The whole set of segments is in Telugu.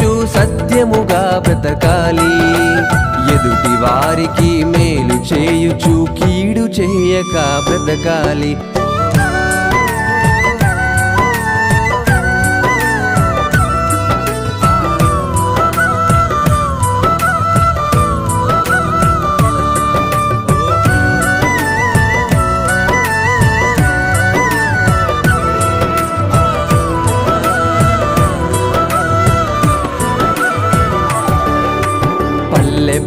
చేయుచు సత్యముగా బ్రతకాలి. ఎదుటి వారికి మేలు చేయుచు కీడు చేయక బ్రతకాలి.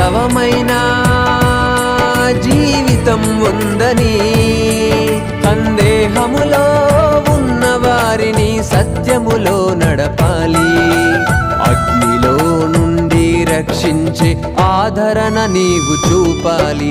వాస్తవమైన జీవితం ఉందని సందేహములో ఉన్న వారిని సత్యములో నడపాలి. అగ్నిలో నుండి రక్షించే ఆదరణ నీవు చూపాలి.